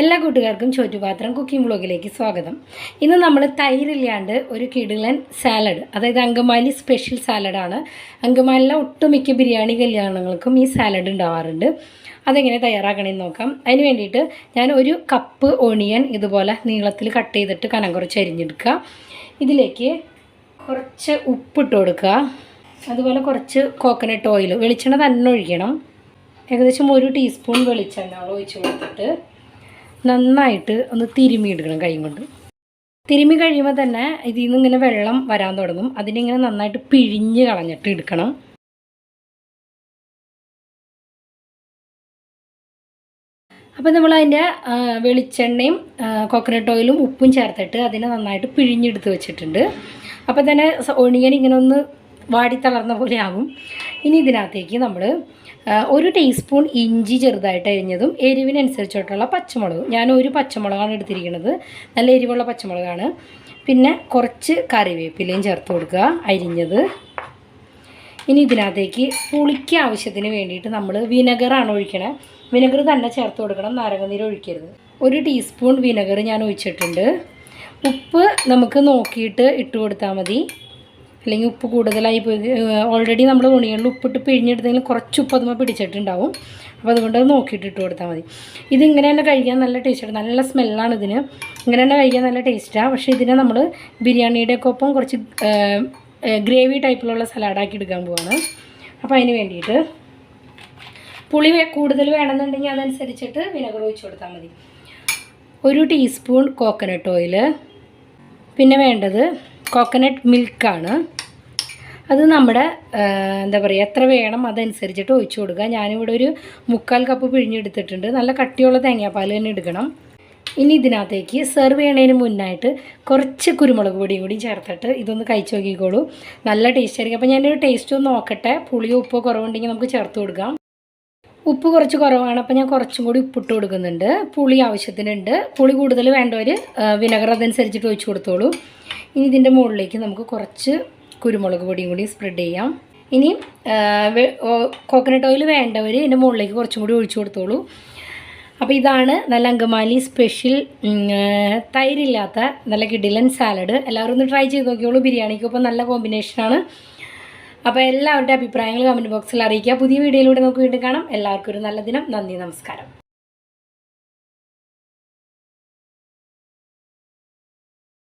എല്ലാ കൂട്ടുകാർക്കും ചോറ്റുപാത്രം കുക്കിംഗ് ബ്ലോഗിലേക്ക് സ്വാഗതം. ഇന്ന് നമ്മൾ തൈരില്ലാണ്ട് ഒരു കിടിലൻ സാലഡ് അതായത് അങ്കമാലി സ്പെഷ്യൽ സാലഡാണ് അങ്കമാലിലെ ഒട്ടുമിക്ക ബിരിയാണി കല്യാണങ്ങൾക്കും ഈ സാലഡ് ഉണ്ടാവാറുണ്ട്. അതെങ്ങനെ തയ്യാറാക്കണമെന്ന് നോക്കാം. അതിന് വേണ്ടിയിട്ട് ഞാൻ ഒരു കപ്പ് ഒണിയൻ ഇതുപോലെ നീളത്തിൽ കട്ട് ചെയ്തിട്ട് കനം കുറച്ച് അരിഞ്ഞെടുക്കുക. ഇതിലേക്ക് കുറച്ച് ഉപ്പിട്ട് കൊടുക്കുക. അതുപോലെ കുറച്ച് കോക്കനട്ട് ഓയിൽ വെളിച്ചെണ്ണ തന്നെ ഒഴിക്കണം. ഏകദേശം ഒരു ടീസ്പൂൺ വെളിച്ചെണ്ണ ഒഴിച്ച് കൊടുത്തിട്ട് നന്നായിട്ട് ഒന്ന് തിരുമിയെടുക്കണം കൈ കൊണ്ട്. തിരുമി കഴിയുമ്പോൾ തന്നെ ഇതിൽ നിന്ന് ഇങ്ങനെ വെള്ളം വരാൻ തുടങ്ങും. അതിനിങ്ങനെ നന്നായിട്ട് പിഴിഞ്ഞ് കളഞ്ഞിട്ട് എടുക്കണം. അപ്പോൾ നമ്മൾ അതിന്റെ വെളിച്ചെണ്ണയും കോക്കനട്ട് ഓയിലും ഉപ്പും ചേർത്തിട്ട് അതിനെ നന്നായിട്ട് പിഴിഞ്ഞെടുത്ത് വെച്ചിട്ടുണ്ട്. അപ്പോൾ തന്നെ ഒണിയൻ ഇങ്ങനെ ഒന്ന് വാടി തളർന്ന പോലെ ആകും ഇനി ഇതിനകത്തേക്ക് നമ്മൾ ഒരു ടീസ്പൂൺ ഇഞ്ചി ചെറുതായിട്ട് അരിഞ്ഞതും എരിവിനനുസരിച്ചിട്ടുള്ള പച്ചമുളക്. ഞാൻ ഒരു പച്ചമുളകാണ് എടുത്തിരിക്കുന്നത്. നല്ല എരിവുള്ള പച്ചമുളകാണ്. പിന്നെ കുറച്ച് കറിവേപ്പിലയും ചേർത്ത് കൊടുക്കുക അരിഞ്ഞത്. ഇനി ഇതിനകത്തേക്ക് പുളിക്ക് ആവശ്യത്തിന് വേണ്ടിയിട്ട് നമ്മൾ വിനെഗറാണ് ഒഴിക്കണേ. വിനെഗർ തന്നെ ചേർത്ത് കൊടുക്കണം നാരങ്ങനീര് ഒഴിക്കരുത്. ഒരു ടീസ്പൂൺ വിനെഗർ ഞാൻ ഒഴിച്ചിട്ടുണ്ട്. ഉപ്പ് നമുക്ക് നോക്കിയിട്ട് ഇട്ട് കൊടുത്താൽ മതി. അല്ലെങ്കിൽ ഉപ്പ് കൂടുതലായി പോയി ഓൾറെഡി നമ്മൾ തുണികളിൽ ഉപ്പിട്ട് പിഴിഞ്ഞെടുത്തെങ്കിൽ കുറച്ച് ഉപ്പ് അതുമ്പോൾ പിടിച്ചിട്ടുണ്ടാവും. അപ്പോൾ അതുകൊണ്ട് അത് നോക്കിയിട്ട് ഇട്ട് കൊടുത്താൽ മതി. ഇതിങ്ങനെ തന്നെ കഴിക്കാൻ നല്ല ടേസ്റ്റാണ് നല്ല സ്മെല്ലാണ് ഇതിന്. ഇങ്ങനെ തന്നെ കഴിക്കാൻ നല്ല ടേസ്റ്റാണ് പക്ഷേ ഇതിനെ നമ്മൾ ബിരിയാണിയുടെയൊക്കെ ഒപ്പം കുറച്ച് ഗ്രേവി ടൈപ്പിലുള്ള സലാഡാക്കി എടുക്കാൻ പോവാണ്. അപ്പോൾ അതിന് വേണ്ടിയിട്ട് പുളി കൂടുതൽ വേണമെന്നുണ്ടെങ്കിൽ അതനുസരിച്ചിട്ട് വിനെഗർ ഒഴിച്ച് കൊടുത്താൽ മതി. ഒരു ടീസ്പൂൺ കോക്കനട്ട് ഓയിൽ പിന്നെ വേണ്ടത് കോക്കനട്ട് മിൽക്കാണ് അത് നമ്മുടെ എന്താ പറയുക എത്ര വേണം അതനുസരിച്ചിട്ട് ഒഴിച്ചു കൊടുക്കുക. ഞാനിവിടെ ഒരു മുക്കാൽ കപ്പ് പിഴിഞ്ഞെടുത്തിട്ടുണ്ട്. നല്ല കട്ടിയുള്ള തേങ്ങാപ്പാൽ തന്നെ എടുക്കണം. ഇനി ഇതിനകത്തേക്ക് സെർവ് ചെയ്യണതിന് മുന്നായിട്ട് കുറച്ച് കുരുമുളക് പൊടിയും കൂടി ചേർത്തിട്ട് ഇതൊന്ന് കഴിച്ചു നോക്കിക്കോളൂ. നല്ല ടേസ്റ്റ് ആയിരിക്കും. അപ്പോൾ ഞാനൊരു ടേസ്റ്റ് ഒന്ന് നോക്കട്ടെ. പുളിയോ ഉപ്പോ കുറവുണ്ടെങ്കിൽ നമുക്ക് ചേർത്ത് കൊടുക്കാം. ഉപ്പ് കുറച്ച് കുറവാണ്. അപ്പോൾ ഞാൻ കുറച്ചും കൂടി ഉപ്പിട്ട് കൊടുക്കുന്നുണ്ട്. പുളി ആവശ്യത്തിനുണ്ട്. പുളി കൂടുതൽ വേണ്ടവർ വിനഗർ അതനുസരിച്ചിട്ട് ഒഴിച്ചു കൊടുത്തോളൂ. ഇനി ഇതിന്റെ മുകളിലേക്ക് നമുക്ക് കുറച്ച് കുരുമുളക് പൊടിയും കൂടി സ്പ്രെഡ് ചെയ്യാം. ഇനി കോക്കനട്ട് ഓയിൽ വേണ്ടവർ ഇതിന്റെ മുകളിലേക്ക് കുറച്ചും കൂടി ഒഴിച്ചു കൊടുത്തോളൂ. അപ്പോൾ ഇതാണ് നല്ല അങ്കമാലി സ്പെഷ്യൽ തൈരില്ലാത്ത നല്ല കിഡിലൻ സാലഡ് എല്ലാവരും ഒന്ന് ട്രൈ ചെയ്ത് നോക്കിയോളൂ. ബിരിയാണിക്കൊപ്പം നല്ല കോമ്പിനേഷനാണ് അപ്പോൾ എല്ലാവരുടെ അഭിപ്രായങ്ങൾ കമന്റ് ബോക്സിൽ അറിയിക്കുക. പുതിയ വീഡിയോയിലൂടെ നമുക്ക് വീണ്ടും കാണാം. എല്ലാവർക്കും ഒരു നല്ല ദിനം. നന്ദി നമസ്കാരം.